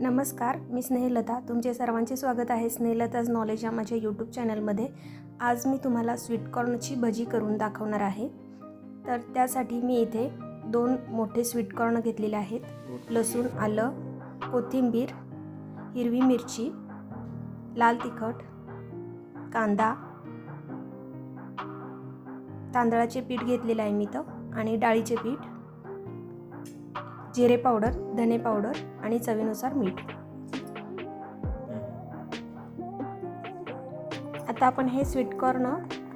नमस्कार मी स्नेहलता. तुमचे सर्वांचे स्वागत आहे स्नेहलताज नॉलेज या माझ्या यूट्यूब चॅनलमध्ये आज मी तुम्हाला स्वीटकॉर्नची भजी करून दाखवणार आहे. तर त्यासाठी मी इथे दोन मोठे स्वीटकॉर्न घेतलेले आहेत. लसूण आलं कोथिंबीर हिरवी मिरची लाल तिखट कांदा तांदळाचे पीठ घेतलेलं आहे मी तर आणि डाळीचे पीठ. जिरे पावडर धने पावडर आणि चवीनुसार मीठ. आता आपण हे स्वीटकॉर्न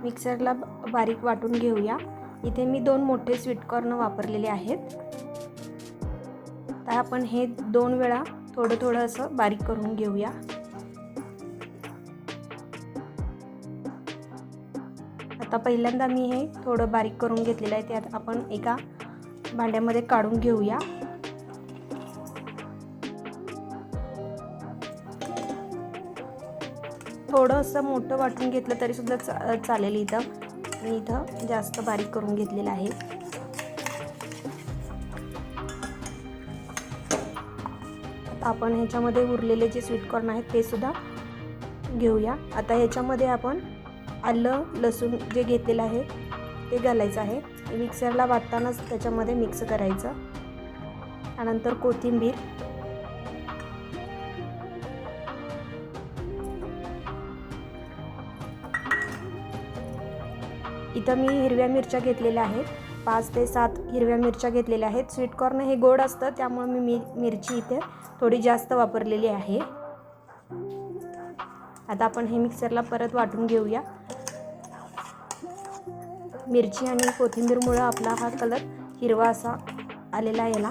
मिक्सरला बारीक वाटून घेऊया. इथे मी दोन मोठे स्वीटकॉर्न वापरलेले आहेत. तर आपण हे दोन वेळा थोडं थोडं असं बारीक करून घेऊया. आता पहिल्यांदा मी हे थोडं बारीक करून घेतलेलं आहे. त्यात आपण एका भांड्यामध्ये काढून घेऊया. थोडंसं मोठं वाटून घेतलं तरीसुद्धा चा चालेल इथं. मी इथं जास्त बारीक करून घेतलेलं आहे. आपण ह्याच्यामध्ये उरलेले जे स्वीटकॉर्न आहेत ते सुद्धा घेऊया. आता ह्याच्यामध्ये आपण आलं लसूण जे घेतलेलं आहे ते घालायचं आहे. मिक्सरला वाटतानाच त्याच्यामध्ये मिक्स करायचं. त्यानंतर कोथिंबीर. इथं मी हिरव्या मिरच्या घेतलेल्या आहेत. पाच ते सात हिरव्या मिरच्या घेतलेल्या आहेत. स्वीटकॉर्न हे गोड असतं त्यामुळे मी मि मिरची इथे थोडी जास्त वापरलेली आहे. आता आपण हे मिक्सरला परत वाटून घेऊया. मिरची आणि कोथिंबीरमुळं आपला हा कलर हिरवा असा आलेला आहे याला.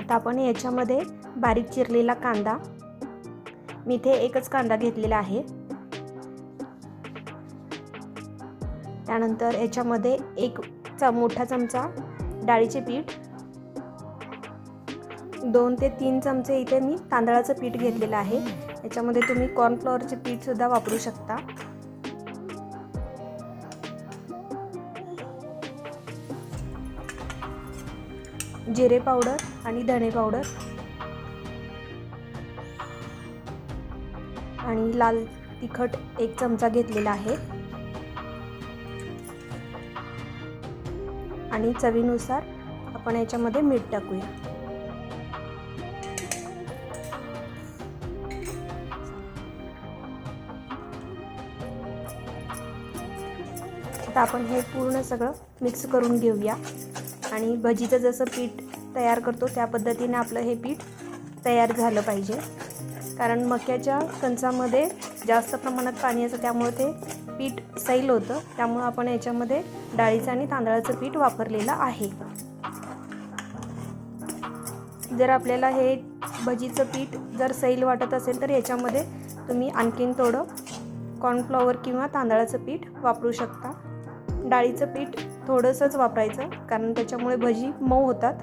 आता आपण याच्यामध्ये बारीक चिरलेला कांदा. मी इथे एकच कांदा घेतलेला आहे. त्यानंतर याच्यामध्ये एक चा मोठा चमचा डाळीचे पीठ. दोन ते तीन चमचे इथे मी तांदळाचं पीठ घेतलेलं आहे. याच्यामध्ये तुम्ही कॉर्नफ्लॉवरचे पीठसुद्धा वापरू शकता. जिरे पावडर. आणि धणे पावडर. आणि लाल तिखट एक चमचा घेतलेला आहे. आणि चवीनुसार आपण याच्यामध्ये मीठ टाकूया. आता आपण हे पूर्ण सगळं मिक्स करून घेऊया. आणि भजीचं जसं पीठ तयार करतो. त्या पद्धतीने आपलं हे पीठ तयार झालं पाहिजे. कारण मक्याच्या कणसामध्ये जास्त प्रमाणात पाणी असतं त्यामुळे ते पीठ सैल होतं. त्यामुळं आपण याच्यामध्ये डाळीचं आणि तांदळाचं पीठ वापरलेलं आहे. जर आपल्याला हे भजीचं पीठ जर सैल वाटत असेल तर याच्यामध्ये तुम्ही आणखीन थोडं कॉर्नफ्लॉवर किंवा तांदळाचं पीठ वापरू शकता. डाळीचं पीठ थोडंसंच वापरायचं कारण त्याच्यामुळे भजी मऊ होतात.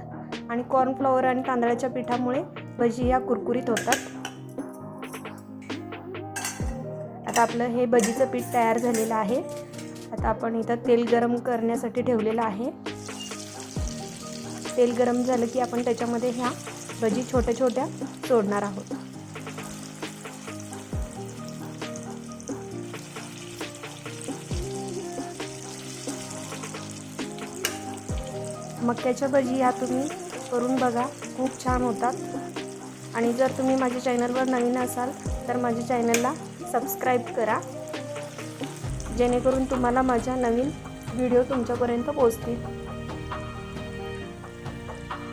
आणि कॉर्नफ्लॉवर आणि तांदळाच्या पिठामुळे भजी या कुरकुरीत होतात. आता आपलं हे भजीचं पीठ तयार झालेलं आहे. आता आपण इथं तेल गरम करण्यासाठी ठेवलेलं आहे. तेल गरम झालं की आपण त्याच्यामध्ये ह्या भजी छोट्या छोट्या सोडणार आहोत. मक्याच्या भजी ह्या तुम्ही करून बघा. खूप छान होतात. आणि जर तुम्ही माझ्या चॅनलवर नवीन असाल तर माझ्या चॅनलला सबस्क्राईब करा. जेणेकरून तुम्हाला माझ्या नवीन व्हिडिओ तुमच्यापर्यंत पोचतील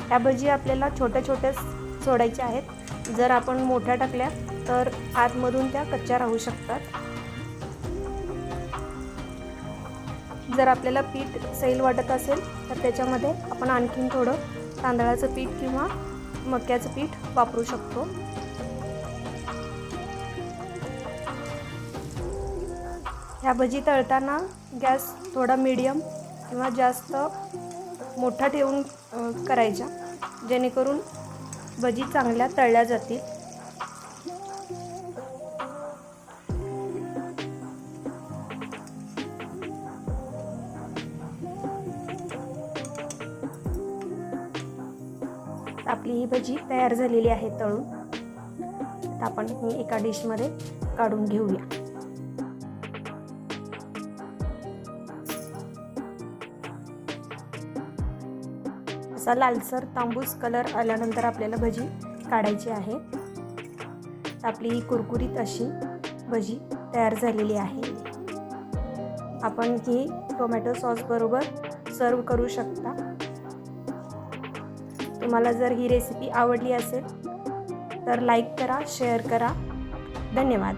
त्या भजी आपल्याला छोट्या छोट्या सोडायच्या आहेत. जर आपण मोठ्या टाकल्या तर आतमधून त्या कच्च्या राहू शकतात. जर आपल्याला पीठ सैल वाटत असेल तर त्याच्यामध्ये आपण आणखीन थोडं तांदळाचं पीठ किंवा मक्याचं पीठ वापरू शकतो. ह्या भजी तळताना गॅस थोडा मीडियम किंवा जास्त मोठा ठेवून करायचा करायच्या. जेणेकरून भजी चांगल्या तळल्या जातील. आपली ही भजी तयार झालेली आहे तळून. तर आपण ही एका डिशमध्ये काढून घेऊया. असा लालसर तांबूस कलर आल्यानंतर आपल्याला भजी काढायची आहे. तर आपली ही कुरकुरीत अशी भजी तयार झालेली आहे. आपण ही टोमॅटो सॉस बरोबर सर्व करू शकता. तुम्हाला जर ही रेसिपी आवडली असेल तर लाईक करा शेअर करा. धन्यवाद.